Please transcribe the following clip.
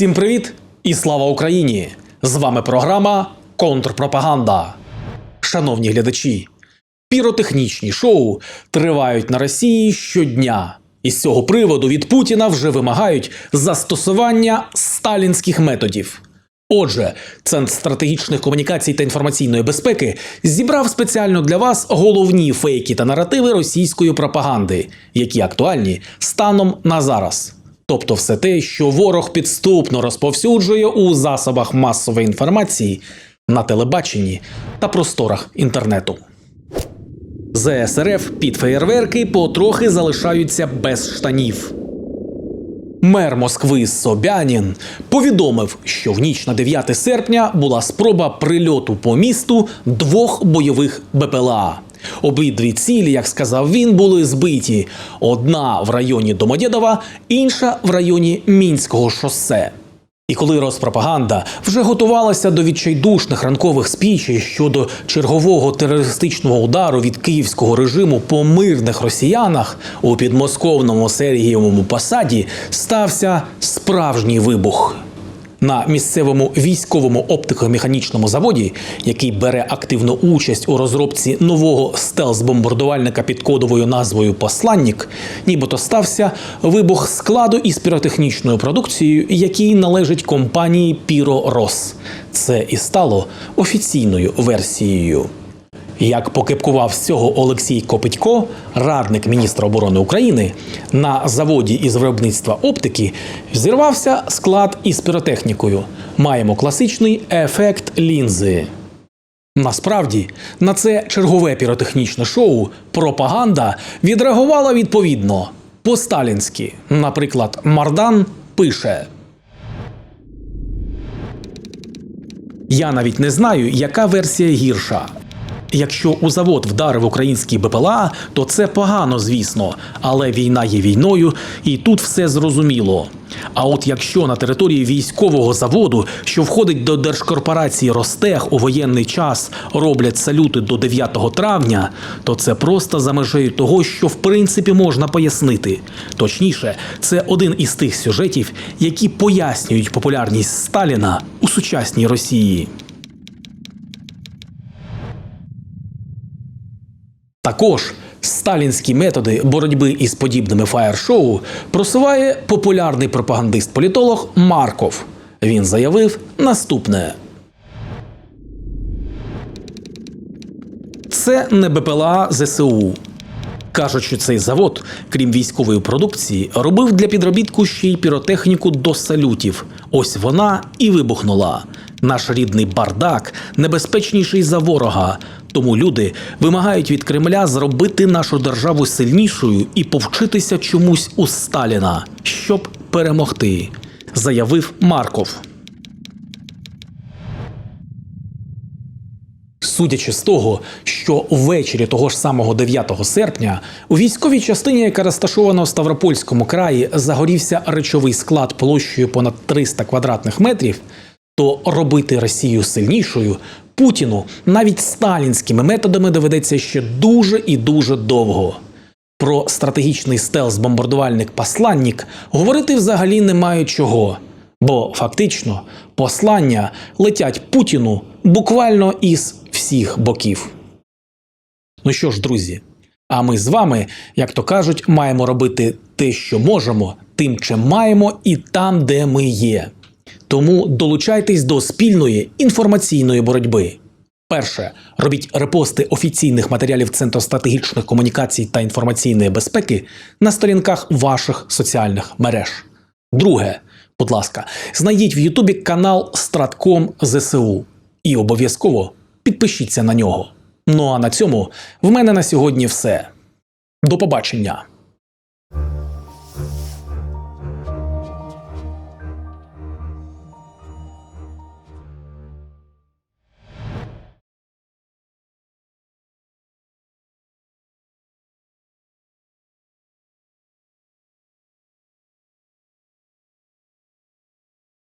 Всім привіт і слава Україні! З вами програма Контрпропаганда. Шановні глядачі, піротехнічні шоу тривають на Росії щодня. І з цього приводу від Путіна вже вимагають застосування сталінських методів. Отже, Центр стратегічних комунікацій та інформаційної безпеки зібрав спеціально для вас головні фейки та наративи російської пропаганди, які актуальні станом на зараз. Тобто все те, що ворог підступно розповсюджує у засобах масової інформації на телебаченні та просторах інтернету. ЗСРФ під феєрверки потрохи залишаються без штанів. Мер Москви Собянін повідомив, що в ніч на 9 серпня була спроба прильоту по місту двох бойових БПЛА. Обидві цілі, як сказав він, були збиті: одна в районі Домодєдова, інша в районі Мінського шосе. І коли Роспропаганда вже готувалася до відчайдушних ранкових спічей щодо чергового терористичного удару від київського режиму по мирних росіянах у підмосковному Сергієвому посаді стався справжній вибух. На місцевому військовому оптико-механічному заводі, який бере активну участь у розробці нового стелс-бомбардувальника під кодовою назвою Посланник, нібито стався вибух складу із піротехнічною продукцією, який належить компанії Піро Рос. Це і стало офіційною версією. Як покипкував з цього Олексій Копитько, радник міністра оборони України, на заводі із виробництва оптики взірвався склад із піротехнікою. Маємо класичний ефект лінзи. Насправді, на це чергове піротехнічне шоу пропаганда відреагувала відповідно по-сталінськи. Наприклад, Мардан пише. Я навіть не знаю, яка версія гірша. Якщо у завод вдарив український БПЛА, то це погано, звісно, але війна є війною, і тут все зрозуміло. А от якщо на території військового заводу, що входить до держкорпорації Ростех у воєнний час, роблять салюти до 9 травня, то це просто за межею того, що в принципі можна пояснити. Точніше, це один із тих сюжетів, які пояснюють популярність Сталіна у сучасній Росії. Також сталінські методи боротьби із подібними фаєр-шоу просуває популярний пропагандист-політолог Марков. Він заявив наступне. Це не БПЛА ЗСУ. Кажуть, цей завод, крім військової продукції, робив для підробітку ще й піротехніку до салютів. Ось вона і вибухнула. Наш рідний бардак небезпечніший за ворога. Тому люди вимагають від Кремля зробити нашу державу сильнішою і повчитися чомусь у Сталіна, щоб перемогти, заявив Марков. Судячи з того, що ввечері того ж самого 9 серпня у військовій частині, яка розташована у Ставропольському краї, загорівся речовий склад площею понад 300 квадратних метрів, то робити Росію сильнішою Путіну навіть сталінськими методами доведеться ще дуже і дуже довго. Про стратегічний стелс-бомбардувальник посланник говорити взагалі немає чого, бо фактично послання летять Путіну буквально із всіх боків. Ну що ж, друзі, а ми з вами, як то кажуть, маємо робити те, що можемо, тим, чим маємо, і там, де ми є. Тому долучайтесь до спільної інформаційної боротьби. Перше, робіть репости офіційних матеріалів Центру стратегічних комунікацій та інформаційної безпеки на сторінках ваших соціальних мереж. Друге, будь ласка, знайдіть в Ютубі канал Стратком ЗСУ і обов'язково підпишіться на нього. Ну а на цьому в мене на сьогодні все. До побачення!